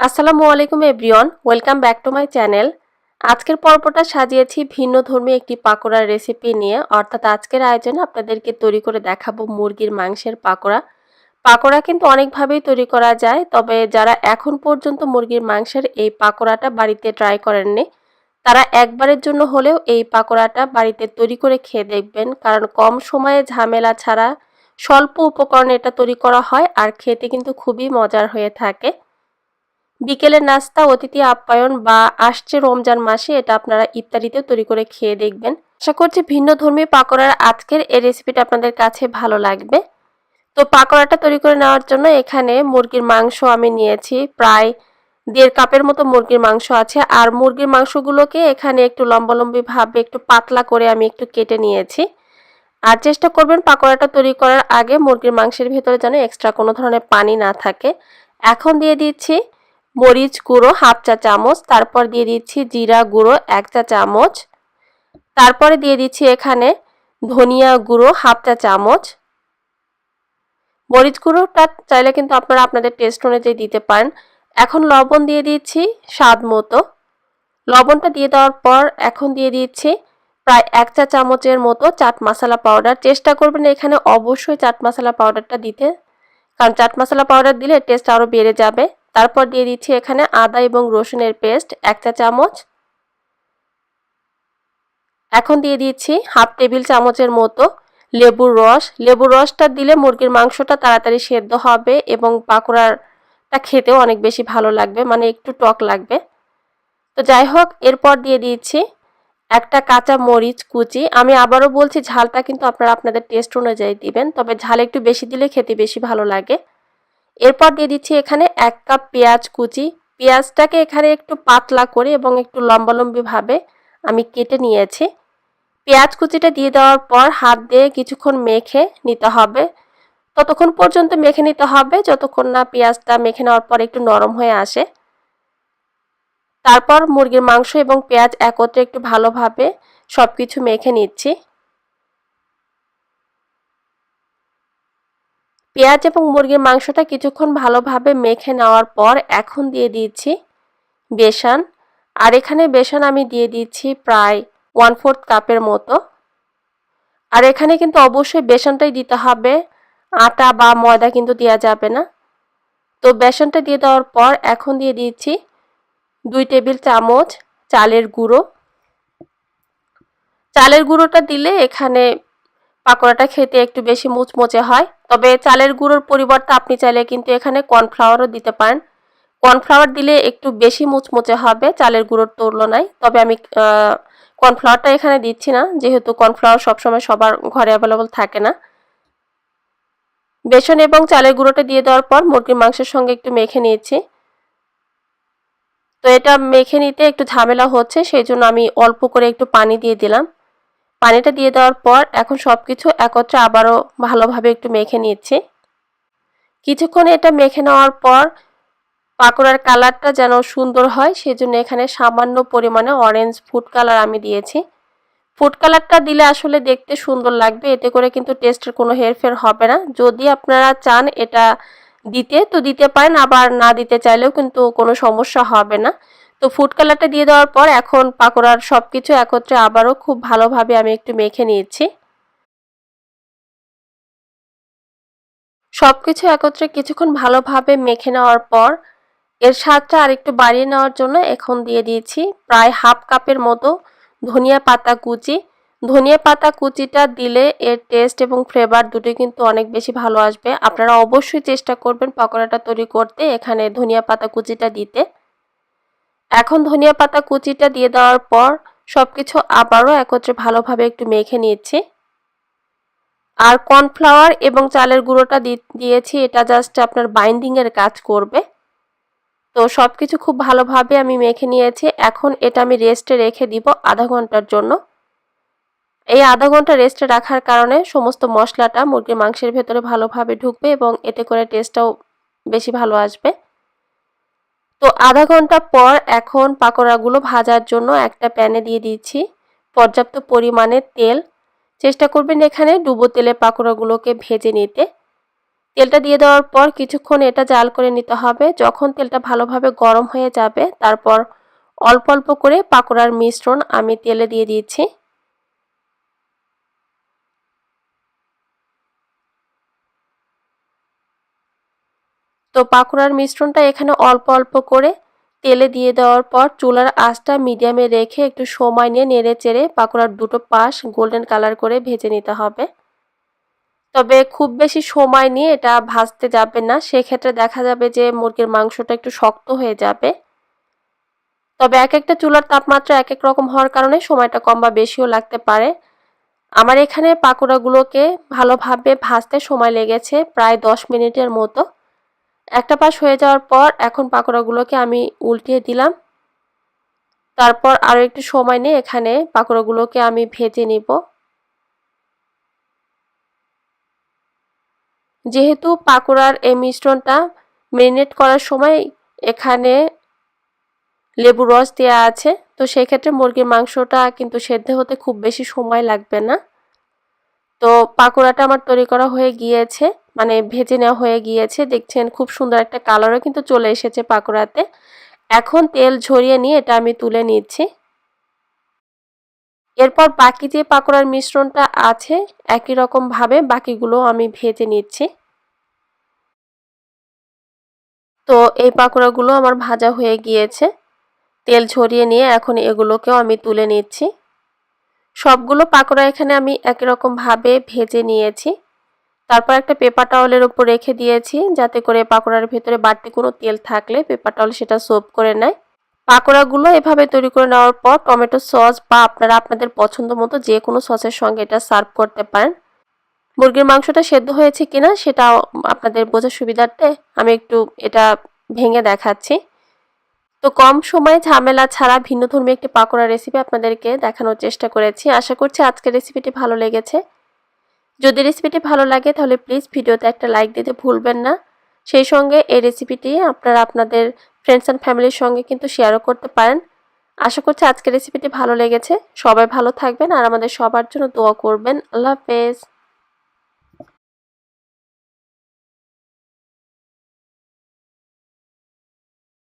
আসসালামু আলাইকুম, everyone. Welcome back to my channel. আজকের পর্বটা সাজিয়েছি ভিন্ন ধর্মী একটি পাকোড়ার রেসিপি নিয়ে। অর্থাৎ আজকের আয়োজনে আপনাদেরকে তৈরি করে দেখাবো মুরগির মাংসের পাকোড়া। পাকোড়া কিন্তু অনেকভাবেই তৈরি করা যায়, তবে যারা এখন পর্যন্ত মুরগির মাংসের এই পাকোড়াটা বাড়িতে ট্রাই করেননি, তারা একবারের জন্য হলেও এই পাকোড়াটা বাড়িতে তৈরি করে খেয়ে দেখবেন। কারণ কম সময়ে ঝামেলা ছাড়া স্বল্প উপকরণে এটা তৈরি করা হয়, আর খেতে কিন্তু খুবই মজার হয়ে থাকে। বিকেলের নাস্তা, অতিথি আপ্যায়ন বা আসছে রমজান মাসে, এটা আপনারা ইত্যাদিতে তৈরি করে খেয়ে দেখবেন। আশা করছি ভিন্ন ধর্মী পাকোড়ার আজকের এই রেসিপিটা আপনাদের কাছে ভালো লাগবে। তো পাকোড়াটা তৈরি করে নেওয়ার জন্য এখানে মুরগির মাংস আমি নিয়েছি। প্রায় দেড় কাপের মতো মুরগির মাংস আছে। আর মুরগির মাংসগুলোকে এখানে একটু লম্বালম্বিভাবে একটু পাতলা করে আমি একটু কেটে নিয়েছি। আর চেষ্টা করবেন পাকোড়াটা তৈরি করার আগে মুরগির মাংসের ভেতরে যেন এক্সট্রা কোনো ধরনের পানি না থাকে। এখন দিয়ে দিচ্ছি মরিচ গুঁড়ো হাফ চা চামচ, তারপর দিয়ে দিচ্ছি জিরা গুঁড়ো এক চা চামচ, তারপরে দিয়ে দিচ্ছি এখানে ধনিয়া গুঁড়ো হাফ চা চামচ। মরিচ গুঁড়োটা চাইলে কিন্তু আপনারা আপনাদের টেস্ট অনুযায়ী দিতে পারেন। এখন লবণ দিয়ে দিচ্ছি স্বাদ মতো। লবণটা দিয়ে দেওয়ার পর এখন দিয়ে দিচ্ছি প্রায় এক চা চামচের মতো চাট মশলা পাউডার চেষ্টা করবেন এখানে অবশ্যই চাট মশলা পাউডারটা দিতে, কারণ চাট মশলা পাউডার দিলে টেস্ট আরও বেড়ে যাবে। তারপর দিয়ে দিচ্ছি এখানে আদা এবং রসুনের পেস্ট, এক চা চামচ। এখন দিয়ে দিচ্ছি হাফ টেবিল চামচের মতো লেবুর রস। লেবুর রসটা দিলে মুরগির মাংসটা তাড়াতাড়ি সেদ্ধ হবে এবং পাকোড়াটা খেতেও অনেক বেশি ভালো লাগবে মানে একটু টক লাগবে। তো যাই হোক, এরপর দিয়ে দিচ্ছি একটা কাঁচা মরিচ কুচি। আমি আবারও বলছি, ঝালটা কিন্তু আপনারা আপনাদের টেস্ট অনুযায়ী দিবেন, তবে ঝাল একটু বেশি দিলে খেতে বেশি ভালো লাগে। এরপর দিয়ে দিচ্ছি এখানে এক কাপ পেঁয়াজ কুচি। পেঁয়াজটাকে এখানে একটু পাতলা করে এবং একটু লম্বালম্বিভাবে আমি কেটে নিয়েছি। পেঁয়াজ কুচিটা দিয়ে দেওয়ার পর হাত দিয়ে কিছুক্ষণ মেখে নিতে হবে। ততক্ষণ পর্যন্ত মেখে নিতে হবে, যতক্ষণ না পেঁয়াজটা মেখে নেওয়ার পর একটু নরম হয়ে আসে। তারপর মুরগির মাংস এবং পেঁয়াজ একত্রে একটু ভালোভাবে সব কিছু মেখে নিচ্ছি। পেঁয়াজ এবং মুরগির মাংসটা কিছুক্ষণ ভালোভাবে মেখে নেওয়ার পর এখন দিয়ে দিচ্ছি বেসন। আর এখানে বেসন আমি দিয়ে দিচ্ছি প্রায় ওয়ান ফোর্থ কাপের মতো। আর এখানে কিন্তু অবশ্যই বেসনটাই দিতে হবে। আটা বা ময়দা কিন্তু দেওয়া যাবে না। তো বেসনটা দিয়ে দেওয়ার পর এখন দিয়ে দিচ্ছি দুই টেবিল চামচ চালের গুঁড়ো। চালের গুঁড়োটা দিলে এখানে পাকোড়াটা খেতে একটু বেশি মুচমুচে হয়, তবে চালের গুঁড়োর পরিবর্তে আপনি চাইলে কিন্তু এখানে কর্নফ্লাওয়ারও দিতে পারেন। কর্নফ্লাওয়ার দিলে একটু বেশি মুচমুচে হবে চালের গুঁড়োর তুলনায়, তবে আমি কর্নফ্লাওয়ারটা এখানে দিচ্ছি না, যেহেতু কর্নফ্লাওয়ার সবসময় সবার ঘরে অ্যাভেলেবল থাকে না। বেসন এবং চালের গুঁড়োটা দিয়ে দেওয়ার পর মুরগির মাংসের সঙ্গে একটু মেখে নিয়েছি। তো এটা মেখে নিতে একটু ঝামেলা হচ্ছে, সেই জন্য আমি অল্প করে একটু পানি দিয়ে দিলাম। পানিটা দিয়ে দেওয়ার পর এখন সব কিছু একত্রে আবারও ভালোভাবে একটু মেখে নিচ্ছি। কিছুক্ষণ এটা মেখে নেওয়ার পর পাকোড়ার কালারটা যেন সুন্দর হয়, সেজন্য এখানে সামান্য পরিমাণে অরেঞ্জ ফুড কালার আমি দিয়েছি। ফুড কালারটা দিলে আসলে দেখতে সুন্দর লাগবে, এতে করে কিন্তু টেস্টের কোনো হেরফের হবে না। যদি আপনারা চান এটা দিতে, তো দিতে পারেন, আবার না দিতে চাইলেও কিন্তু কোনো সমস্যা হবে না। তো ফুড কালারটা দিয়ে দেওয়ার পর এখন পাকোড়ার সব কিছু একত্রে আবারও খুব ভালোভাবে আমি একটু মেখে নিয়েছি। সব কিছু একত্রে কিছুক্ষণ ভালোভাবে মেখে নেওয়ার পর এর স্বাদটা আরেকটু বাড়িয়ে নেওয়ার জন্য এখন দিয়ে দিয়েছি প্রায় হাফ কাপের মতো ধনিয়া পাতা কুচি। ধনিয়া পাতা কুচিটা দিলে এর টেস্ট এবং ফ্লেভার দুটোই কিন্তু অনেক বেশি ভালো আসবে। আপনারা অবশ্যই চেষ্টা করবেন পকোড়াটা তৈরি করতে এখানে ধনিয়া পাতা কুচিটা দিতে। এখন ধনিয়া পাতা কুচিটা দিয়ে দেওয়ার পর সব কিছু আবারও একত্রে ভালোভাবে একটু মেখে নিয়েছি আর কর্নফ্লাওয়ার এবং চালের গুঁড়োটা দিয়েছি, এটা জাস্ট আপনার বাইন্ডিংয়ের কাজ করবে। তো সব কিছু খুব ভালোভাবে আমি মেখে নিয়েছি। এখন এটা আমি রেস্টে রেখে দিব আধা ঘণ্টার জন্য। এই আধা ঘণ্টা রেস্টে রাখার কারণে সমস্ত মশলাটা মুরগির মাংসের ভেতরে ভালোভাবে ঢুকবে এবং এতে করে টেস্টটাও বেশি ভালো আসবে। তো আধা ঘণ্টা পর এখন পাকোড়াগুলো ভাজার জন্য একটা প্যানে দিয়ে দিচ্ছি। পর্যাপ্ত পরিমাণে তেল। চেষ্টা করবেন এখানে ডুবো তেলে পাকোড়াগুলোকে ভেজে নিতে। তেলটা দিয়ে দেওয়ার পর কিছুক্ষণ এটা জাল করে নিতে হবে। যখন তেলটা ভালোভাবে গরম হয়ে যাবে, তারপর অল্প অল্প করে পাকোড়ার মিশ্রণ আমি তেলে দিয়ে দিয়েছি তো পাকোড়ার মিশ্রণটা এখানে অল্প অল্প করে তেলে দিয়ে দেওয়ার পর চুলার আঁচটা মিডিয়ামে রেখে একটু সময় নিয়ে নেড়ে চেড়ে পাকোড়ার দুটো পাশ গোল্ডেন কালার করে ভেজে নিতে হবে। তবে খুব বেশি সময় নিয়ে এটা ভাজতে যাবে না, সেক্ষেত্রে দেখা যাবে যে মুরগির মাংসটা একটু শক্ত হয়ে যাবে। তবে এক একটা চুলার তাপমাত্রা এক এক রকম হওয়ার কারণে সময়টা কম বা বেশিও লাগতে পারে। আমার এখানে পাকোড়াগুলোকে ভালোভাবে ভাজতে সময় লেগেছে প্রায় দশ মিনিটের মতো। একটা পাশ হয়ে যাওয়ার পর এখন পাকোড়াগুলোকে আমি উল্টিয়ে দিলাম। তারপর আরও একটু সময় নিয়ে এখানে পাকোড়াগুলোকে আমি ভেজে নিব। যেহেতু পাকোড়ার এই মিশ্রণটা মেরিনেট করার সময় এখানে লেবু রস দেওয়া আছে, তো সেক্ষেত্রে মুরগির মাংসটা কিন্তু সেদ্ধ হতে খুব বেশি সময় লাগবে না। তো পাকোড়াটা আমার তৈরি করা হয়ে গিয়েছে মানে ভেজে নেওয়া হয়ে গিয়েছে। দেখছেন খুব সুন্দর একটা কালারও কিন্তু চলে এসেছে পাকোড়াতে। এখন তেল ঝরিয়ে নিয়ে এটা আমি তুলে নিচ্ছি। এরপর বাকি যে পাকোড়ার মিশ্রণটা আছে, একই রকমভাবে বাকিগুলো আমি ভেজে নিচ্ছি। তো এই পাকোড়াগুলো আমার ভাজা হয়ে গিয়েছে। তেল ঝরিয়ে নিয়ে এখন এগুলোকেও আমি তুলে নিচ্ছি। সবগুলো পাকোড়া এখানে আমি একই রকমভাবে ভেজে নিয়েছি। তারপর একটা পেপার টাওয়ালের উপর রেখে দিয়েছি যাতে করে পাকোড়ার ভেতরে বাড়তি কোনো তেল থাকলে পেপার টাওয়াল সেটা সোপ করে নেয়। পাকোড়াগুলো এভাবে তৈরি করে নেওয়ার পর টমেটো সস বা আপনারা আপনাদের পছন্দ মতো যে কোনো সসের সঙ্গে এটা সার্ভ করতে পারেন। মুরগির মাংসটা সেদ্ধ হয়েছে কিনা সেটা আপনাদের বোঝার সুবিধার্থে আমি একটু এটা ভেঙে দেখাচ্ছি। তো কম সময়ে ঝামেলা ছাড়া ভিন্ন ধর্মী একটি পাকোড়া রেসিপি আপনাদেরকে দেখানোর চেষ্টা করেছি। আশা করছি আজকের রেসিপিটি ভালো লেগেছে। যদি রেসিপিটি ভালো লাগে তাহলে প্লিজ ভিডিওতে একটা লাইক দিতে ভুলবেন না। সেই সঙ্গে এই রেসিপিটি আপনারা আপনাদের ফ্রেন্ডস অ্যান্ড ফ্যামিলির সঙ্গে কিন্তু শেয়ারও করতে পারেন। আশা করছি আজকের রেসিপিটি ভালো লেগেছে। সবাই ভালো থাকবেন আর আমাদের সবার জন্য দোয়া করবেন। আল্লাহ হাফেজ।